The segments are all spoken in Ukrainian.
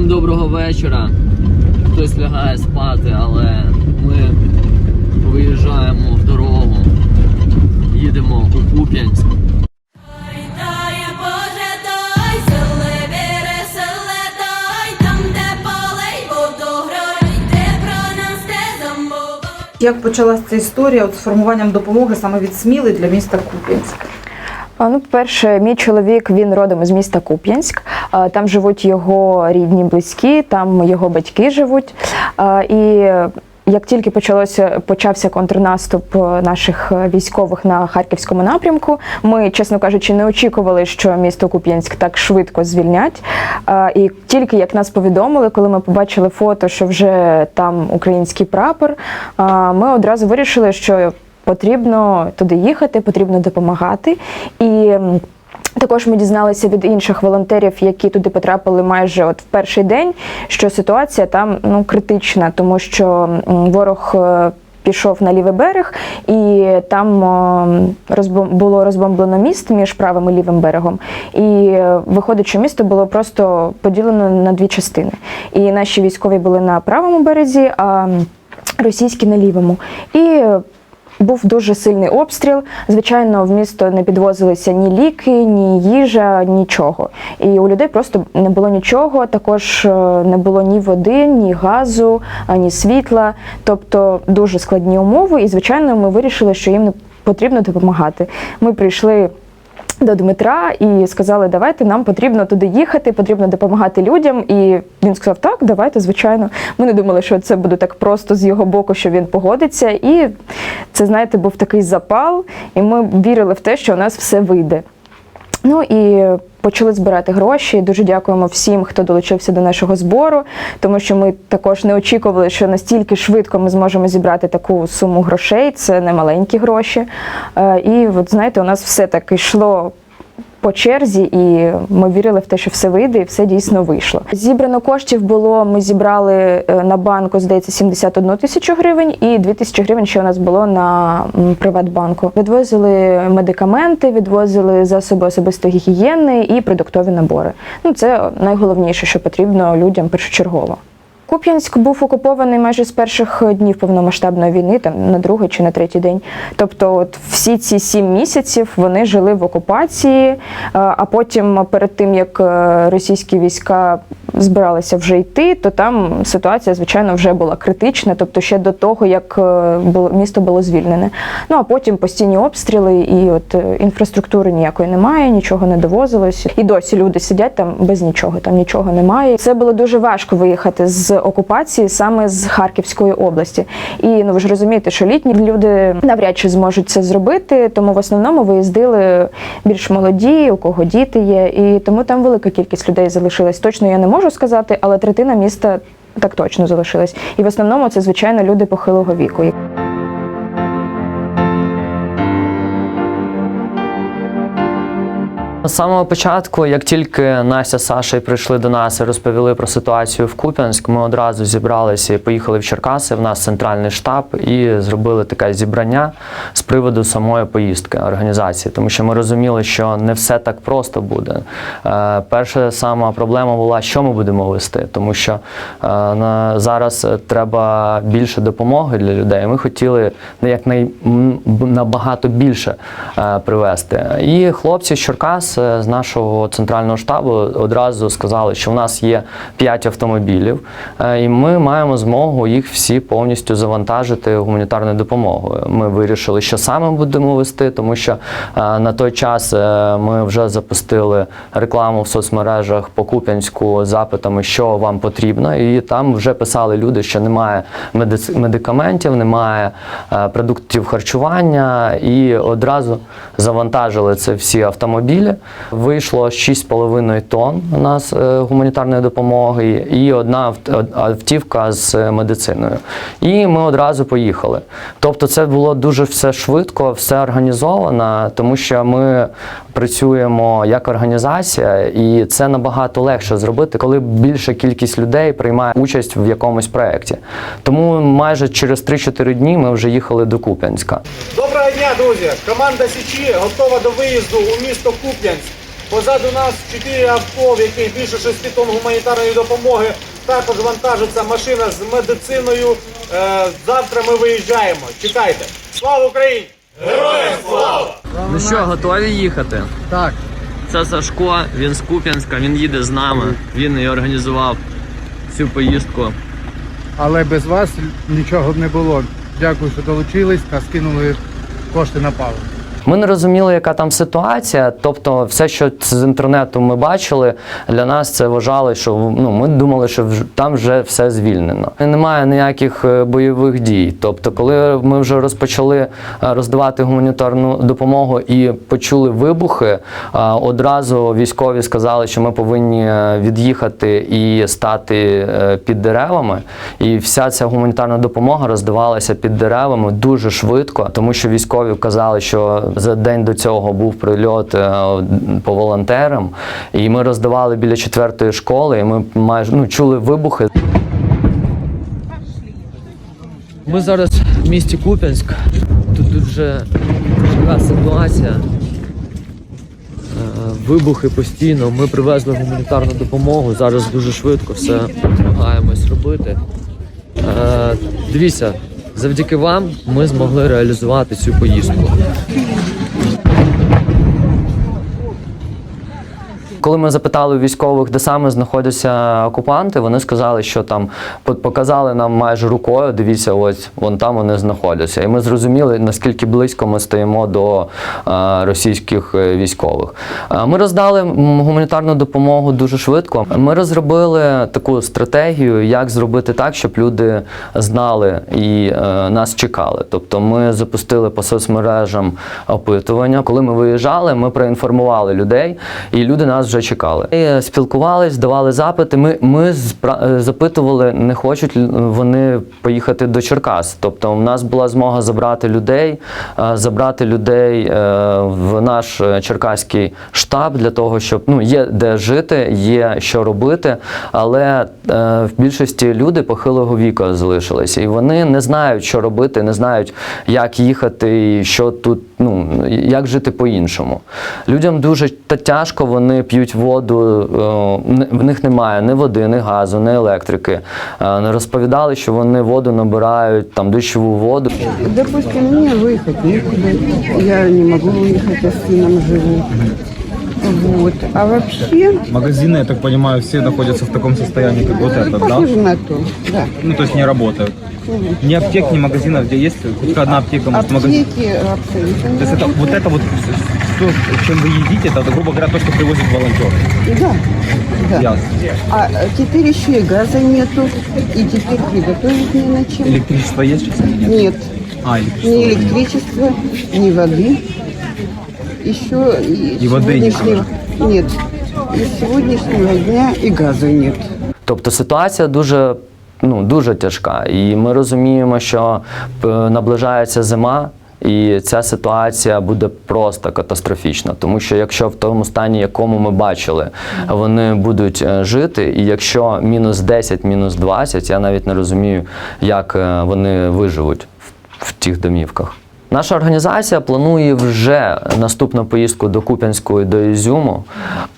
Всім доброго вечора. Хтось лягає спати, але ми виїжджаємо в дорогу. Їдемо у Куп'янськ. Як почалася ця історія от з формуванням допомоги саме від Сміли для міста Куп'янськ? Ну, по-перше, мій чоловік він родом із міста Куп'янськ. А, Там живуть його рідні, близькі, там його батьки живуть. І як тільки почалося почався контрнаступ е, наших е, військових на харківському напрямку, ми, чесно кажучи, не очікували, що місто Куп'янськ так швидко звільнять. І тільки як нас повідомили, коли ми побачили фото, що вже там український прапор, ми одразу вирішили, що потрібно туди їхати, потрібно допомагати. І також ми дізналися від інших волонтерів, які туди потрапили майже от в перший день, що ситуація там ну критична, тому що ворог. е, Пішов на лівий берег, і там розбом- було розбомблено міст між правим і лівим берегом. І е, виходить, що місто було просто поділено на дві частини. І наші військові були на правому березі, а російські на лівому. І е, був дуже сильний обстріл. Звичайно, в місто не підвозилися ні ліки, ні їжа, нічого. І у людей просто не було нічого. Також е, не було ні води, ні газу, ані ні світла. Тобто дуже складні умови. І звичайно, ми вирішили, що їм не потрібно допомагати. Ми прийшли. До Дмитра і сказали, давайте нам потрібно туди їхати, потрібно допомагати людям. І він сказав, так, давайте, звичайно. Ми не думали, що це буде так просто з його боку, що він погодиться. І це, знаєте, був такий запал, і ми вірили в те, що у нас все вийде. Ну і почали збирати гроші. Дуже дякуємо всім, хто долучився до нашого збору, тому що ми також не очікували, що настільки швидко ми зможемо зібрати таку суму грошей. Це не маленькі гроші. Е, І от знаєте, у нас все так йшло. По черзі, і ми вірили в те, що все вийде, і все дійсно вийшло. Зібрано коштів було. Ми зібрали е, на банку, здається, 71 тисячу гривень, і 2 тисячі гривень ще у нас було на Приватбанку. Відвозили медикаменти, відвозили засоби особистої гігієни і продуктові набори. Ну це найголовніше, що потрібно людям першочергово. Куп'янськ був окупований майже з перших днів повномасштабної війни, там на другий чи на третій день. Тобто, от всі ці сім місяців вони жили в окупації, е, а потім, перед тим як е, російські війська збиралися вже йти, то там ситуація, звичайно, вже була критична, тобто ще до того, як е, було місто було звільнене. Ну а потім постійні обстріли, і от е, інфраструктури ніякої немає, нічого не довозилось. І досі люди сидять там без нічого, там нічого немає. Це буль дуже важко виїхати з окупації саме з Харківської області. І ну ви ж розумієте, що літні люди навряд чи зможуть це зробити, тому в основному виїздили більш молоді, у кого діти є, і тому там велика кількість людей залишилась. Точно я не можу сказати, але третина міста так точно залишилась. І в основному це звичайно люди похилого віку. З самого початку, як тільки Настя з Сашею прийшли до нас і розповіли про ситуацію в Куп'янськ, ми одразу зібралися і поїхали в Черкаси. В нас центральний штаб і зробили таке зібрання з приводу самої поїздки організації, тому що ми розуміли, що не все так просто буде. Е, перша сама проблема була, що ми будемо вести, тому що е, на, зараз треба більше допомоги для людей. Ми хотіли ну, якнай набагато більше е, привезти. І хлопці з Черкас з нашого центрального штабу одразу сказали, що в нас є 5 автомобілів, е, і ми маємо змогу їх всі повністю завантажити гуманітарною допомогою. Ми вирішили, що саме будемо вести, тому що е, на той час е, ми вже запустили рекламу в соцмережах по Куп'янську запитами, що вам потрібно, і там вже писали люди, що немає медикаментів, немає продуктів харчування, і одразу завантажили це всі автомобілі. Вийшло 6,5 тонн у нас е, гуманітарної допомоги і одна автівка з медициною. І ми одразу поїхали. Тобто, це було дуже все швидко, все організовано, тому що ми працюємо як організація, і це набагато легше зробити, коли більша кількість людей приймає участь в якомусь проєкті. Тому майже через 3-4 дні ми вже їхали до Куп'янська. Доброго дня, друзі! Команда Січі готова до виїзду у місто Куп'янськ. Позаду нас чотири авто, в яких більше 6 тонн гуманітарної допомоги. Також вантажиться машина з медициною. Е, завтра ми виїжджаємо. Чекайте. Слава Україні! Героям слава! Ну що, готові їхати? Так, Це Сашко, він з Куп'янська, він їде з нами. Він і організував цю поїздку. але без вас нічого б не було. Дякую, що долучились та скинули кошти на паливо. Ми не розуміли, яка там ситуація. Тобто, все, що з інтернету ми бачили, для нас це вважали, що ну ми думали, що там вже все звільнено. Немає ніяких е, бойових дій. Тобто, коли ми вже розпочали е, роздавати гуманітарну допомогу і почули вибухи, е, одразу військові сказали, що ми повинні від'їхати і стати під деревами. І вся ця гуманітарна допомога роздавалася під деревами дуже швидко, тому що військові казали, що за день до цього був прильот е, по волонтерам, і ми роздавали біля четвертої школи, і ми майже ну, чули вибухи. Ми зараз в місті Куп'янськ. Тут дуже така ситуація. Е, Вибухи постійно. Ми привезли гуманітарну допомогу. Зараз дуже швидко все намагаємось робити. Е, Дивіться, завдяки вам ми змогли реалізувати цю поїздку. Коли ми запитали військових, де саме знаходяться окупанти, вони сказали, що там по- показали нам майже рукою. Дивіться, ось вон там вони знаходяться. І ми зрозуміли, наскільки близько ми стоїмо до е, російських е, військових. Е, Ми роздали гуманітарну допомогу дуже швидко. Ми розробили таку стратегію, як зробити так, щоб люди знали і нас чекали. Тобто, ми запустили по соцмережам опитування. Коли ми виїжджали, ми проінформували людей, і люди нас вже чекали. І спілкувались, давали запити. Ми, ми е, запитували, не хочуть вони поїхати до Черкас. Тобто, у нас була змога забрати людей, е, забрати людей е, в наш е, черкаський штаб для того, щоб ну є де жити, є що робити. Але е, в більшості люди похилого віку залишилися, і вони не знають, що робити, не знають, як їхати, і що тут, ну як жити по-іншому. Людям дуже тяжко, вони п'ють воду, е, в них немає ні води, ні газу, ні електрики. Е, розповідали, що вони воду набирають, там дощову воду. Допустим, мені виїхати нікуди. Я не можу виїхати, з сином живу. Вот. А вообще, Магазины, я так понимаю, все находятся в таком состоянии, как вот этот, да? похоже на то, да. Ну, то есть не работают. Ни аптек, ни магазинов, где есть хоть одна аптека, может, магазин. Аптеки абсолютно. То есть это, вот это вот, то, чем вы едите, это, грубо говоря, то, что привозят волонтеры. Да, да. Ясно. А э, теперь еще и газа нету, и теперь приготовить не на чем. Электричество есть сейчас или нет? Нет, А, электричество. ни электричества, ни воды. Еще и, воды не сегодняшнего... Нет. И сегодняшнего дня и газа нет. Тобто ситуація дуже, ну, дуже тяжка. І ми розуміємо, що е, наближається зима. І ця ситуація буде просто катастрофічна, тому що якщо в тому стані, якому ми бачили, вони будуть е, жити, і якщо мінус 10, мінус 20, я навіть не розумію, як е, вони виживуть в, в тих домівках. Наша організація планує вже наступну поїздку до Куп'янську і до Ізюму.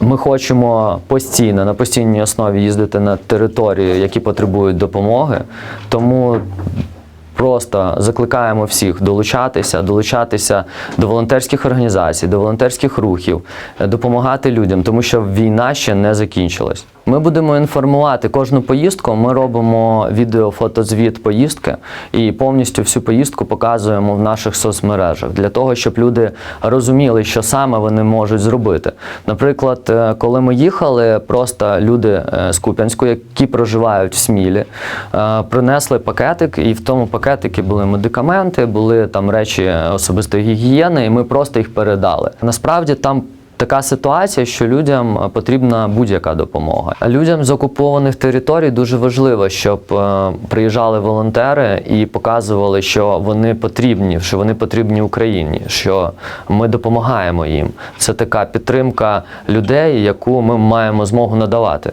Ми хочемо постійно на постійній основі їздити на території, які потребують допомоги. Тому Просто закликаємо всіх долучатися, долучатися до волонтерських організацій, до волонтерських рухів, допомагати людям, тому що війна ще не закінчилась. Ми будемо інформувати кожну поїздку. Ми робимо відео-фотозвіт поїздки і повністю всю поїздку показуємо в наших соцмережах для того, щоб люди розуміли, що саме вони можуть зробити. Наприклад, е, коли ми їхали, просто люди е, з Куп'янську, які проживають в Смілі, е, принесли пакетик, і в тому пакетикі були медикаменти, були там речі особистої гігієни, і ми просто їх передали. Насправді там. Така ситуація, що людям е, потрібна будь-яка допомога. Людям з окупованих територій дуже важливо, щоб е, приїжджали волонтери і показували, що вони потрібні, що вони потрібні Україні, що ми допомагаємо їм. Це така підтримка людей, яку ми маємо змогу надавати.